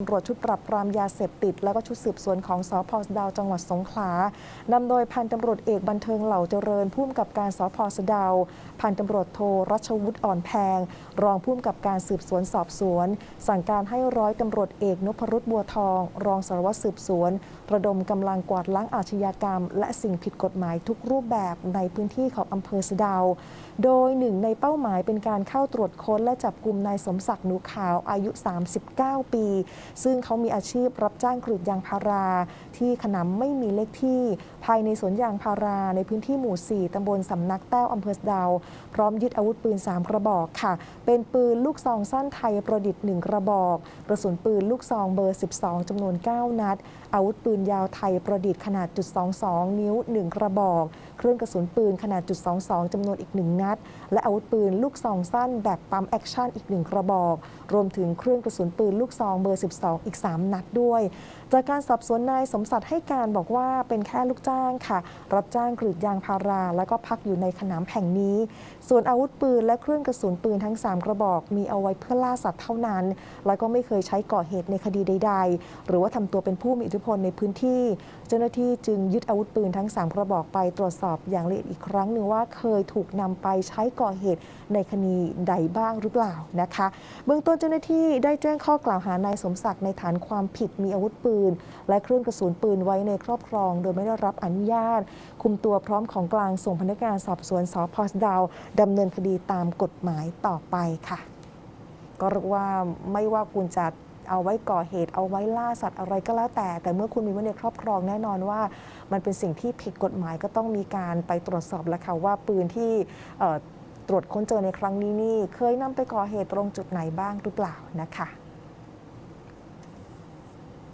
ตำรวจชุดปรับปรามยาเสพติด แล้วก็ชุดสืบสวนของสพสดาวจังหวัดสงขลานำโดยพันตำรวจเอกบันเทิงเหล่าเจริญผู้กำกับการสพสดาวพันตำรวจโทรัชวุฒิอ่อนแพง รองผู้กำกับการสืบสวนสอบสวน สั่งการให้ร้อยตำรวจเอกนพรุษบัวทอง รองสารวัตรสืบสวน ระดมกำลังกวาดล้างอาชญากรรม และสิ่งผิดกฎหมายทุกรูปแบบในพื้นที่ของอำเภอสดาว โดยหนึ่งในเป้าหมายเป็นการเข้าตรวจค้นและจับกลุ่มนายสมศักดิ์หนูขาวอายุ 39 ปีซึ่งเขามีอาชีพรับจ้างกรีดยางพารา ที่ขนำไม่มีเลขที่ ภายในสวนยางพาราในพื้นที่หมู่ 4 ตำบลสำนักแต้วอำเภอสดาว พร้อมยึดอาวุธปืน 3 กระบอกค่ะ เป็นปืนลูกซองสั้นไทยประดิษฐ์ 1 กระบอก กระสุนปืนลูกซองเบอร์ 12 จำนวน 9 นัด อาวุธปืนยาวไทยประดิษฐ์ขนาดจุด22 นิ้ว 1 กระบอก เครื่องกระสุนปืนขนาดจุด22จำนวนอีก 1 นัด และอาวุธปืนลูกซองสั้นแบบปั๊มแอคชั่นอีก 1 กระบอก รวมถึงเครื่องกระสุนปืนลูกซองเบอร์2 อีก 3 นัดด้วย จากการสอบสวนนายสมศักดิ์ให้การบอกว่าเป็นแค่ลูกจ้างค่ะ รับจ้างกรีดยางพารา แล้วก็พักอยู่ในขนามแห่งนี้ ส่วนอาวุธปืนและเครื่องกระสุนปืนทั้ง 3 กระบอก มีเอาไว้เพื่อล่าสัตว์เท่านั้น แล้วก็ไม่เคยใช้ก่อเหตุในคดีใด ๆ หรือว่าทำตัวเป็นผู้มีอิทธิพลในพื้นที่ เจ้าหน้าที่จึงยึดอาวุธปืนทั้ง 3 กระบอกไปตรวจสอบอย่างละเอียดอีกครั้งหนึ่งว่าเคยถูกนำไปใช้ก่อเหตุในคดีใดบ้างหรือเปล่านะคะ เบื้องต้นเจ้าหน้าที่ได้แจ้งข้อกล่าวหานายสมศักดิ์ในฐานความผิดมีอาวุธปืน และเครื่องกระสุนปืนไว้ในครอบครอง โดยไม่ได้รับอนุญาต คุมตัวพร้อมของกลางส่งพนักงานสอบสวนสพสดาวดำเนินคดีตามกฎหมายต่อไปค่ะ ก็เรียกว่าไม่ว่าคุณจะเอาไว้ก่อเหตุเอาไว้ล่าสัตว์อะไรก็แล้วแต่ แต่เมื่อคุณมีไว้ในครอบครองแน่นอนว่า มันเป็นสิ่งที่ผิดกฎหมายก็ต้องมีการไปตรวจสอบแล้วค่ะว่าปืนที่ตรวจค้นเจอในครั้งนี้นี่ เคยนำไปก่อเหตุตรงจุดไหนบ้างหรือเปล่านะคะ